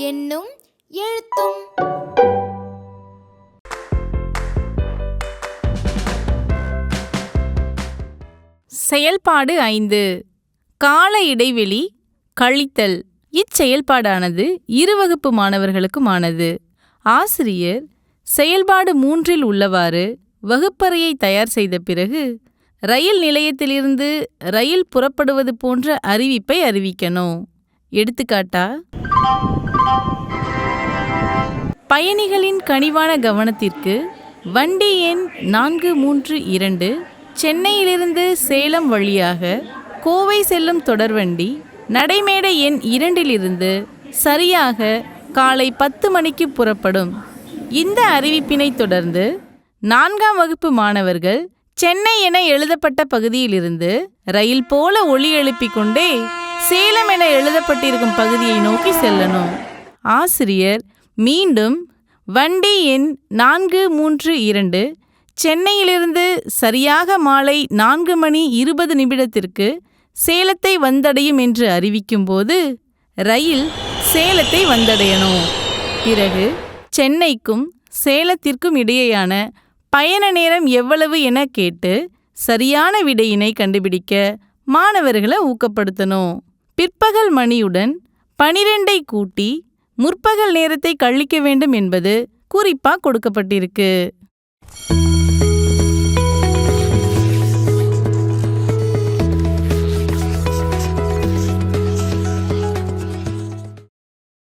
என்னும் எழுத்தும். செயல்பாடு ஐந்து. கால இடைவெளி கழித்தல். இச்செயல்பாடானது இரு வகுப்பு மாணவர்களுக்குமானது. ஆசிரியர் செயல்பாடு மூன்றில் உள்ளவாறு வகுப்பறையை தயார் செய்த பிறகு ரயில் நிலையத்திலிருந்து ரயில் புறப்படுவது போன்ற அறிவிப்பை அறிவிக்கணும். எடுத்துக்காட்டா? பயணிகளின் கனிவான கவனத்திற்கு வண்டி எண் நான்கு மூன்று இரண்டு சென்னையிலிருந்து சேலம் வழியாக கோவை செல்லும் தொடர்வண்டி நடைமேடை எண் இரண்டிலிருந்து சரியாக காலை பத்து மணிக்கு புறப்படும். இந்த அறிவிப்பினைத் தொடர்ந்து நான்காம் வகுப்பு மாணவர்கள் சென்னை என எழுதப்பட்ட பகுதியிலிருந்து ரயில் போல ஒளி எழுப்பிக் கொண்டே சேலம் என எழுதப்பட்டிருக்கும் பகுதியை நோக்கி செல்லணும். ஆசிரியர் மீண்டும் வண்டி எண் நான்கு மூன்று இரண்டு சென்னையிலிருந்து சரியாக மாலை நான்கு மணி இருபது நிமிடத்திற்கு சேலத்தை வந்தடையும் என்று அறிவிக்கும்போது ரயில் சேலத்தை வந்தடையணும். பிறகு சென்னைக்கும் சேலத்திற்கும் இடையேயான பயண நேரம் எவ்வளவு என கேட்டு சரியான விடையினை கண்டுபிடிக்க மாணவர்களை ஊக்கப்படுத்தணும். பிற்பகல் மணியுடன் பனிரெண்டை கூட்டி முற்பகல் நேரத்தை கழிக்க வேண்டும் என்பது குறிப்பா கொடுக்கப்பட்டிருக்கு.